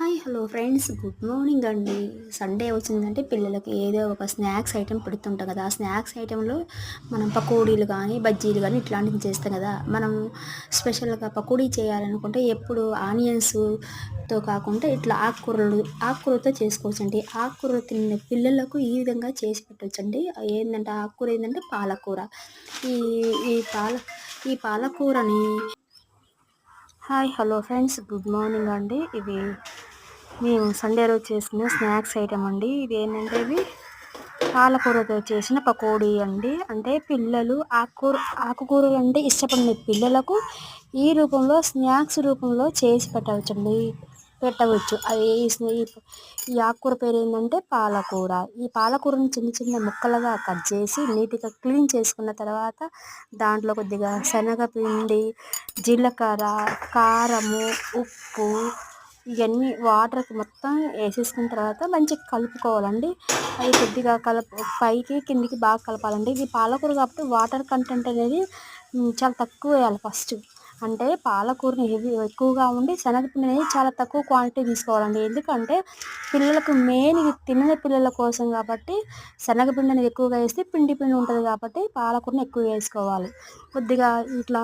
Hi hello friends. Good morning అండి. Sunday వచ్చిందంటే పిల్లలకి ఏదో ఒక స్నాక్స్ ఐటెం పెడుతుంటాం కదా. ఆ స్నాక్స్ ఐటెంలో మనం పకోడీలు కానీ బజ్జీలు కానీ ఇట్లాంటివి చేస్తాం కదా. మనం స్పెషల్గా పకోడీ చేయాలనుకుంటే ఎప్పుడు ఆనియన్స్తో కాకుండా ఇట్లా ఆకుకూరలు ఆకుకూరతో చేసుకోవచ్చండి. ఆకుకూర తిన్న పిల్లలకు ఈ విధంగా చేసి పెట్టవచ్చండి ఏంటంటే ఆకుకూర ఏంటంటే పాలకూర. ఈ ఈ పాల ఈ పాలకూరని hi hello friends. Good morning అండి. ఇవి మేము సండే రోజు చేసిన స్నాక్స్ ఐటమ్ అండి. ఇది ఏంటంటే ఇవి పాలకూరతో చేసిన పకోడీ అండి. అంటే పిల్లలు ఆకుకూర ఆకుకూరలు అంటే ఇష్టపడిన పిల్లలకు ఈ రూపంలో స్నాక్స్ రూపంలో చేసి పెట్టవచ్చండి. పెట్టవచ్చు. అది ఈ ఆకుకూర పేరు ఏంటంటే పాలకూర. ఈ పాలకూరని చిన్న చిన్న ముక్కలుగా కట్ చేసి నీట్గా క్లీన్ చేసుకున్న తర్వాత దాంట్లో కొద్దిగా శనగపిండి జీలకర్ర కారము ఉప్పు ఇవన్నీ వాటర్కి మొత్తం వేసేసుకున్న తర్వాత మంచిగా కలుపుకోవాలండి. అది కొద్దిగా కలుపు పైకి కిందికి బాగా కలపాలండి. ఇది పాలకూర కాబట్టి వాటర్ కంటెంట్ అనేది చాలా తక్కువ వేయాలి ఫస్ట్. అంటే పాలకూరని హెవీ ఎక్కువగా ఉండి శనగపిండి అనేది చాలా తక్కువ క్వాంటిటీ తీసుకోవాలండి. ఎందుకంటే పిల్లలకు మెయిన్ ఇది తినని పిల్లల కోసం కాబట్టి శనగపిండిని ఎక్కువగా వేస్తే పిండి పిండి ఉంటుంది కాబట్టి పాలకూరని ఎక్కువ వేసుకోవాలి. కొద్దిగా ఇట్లా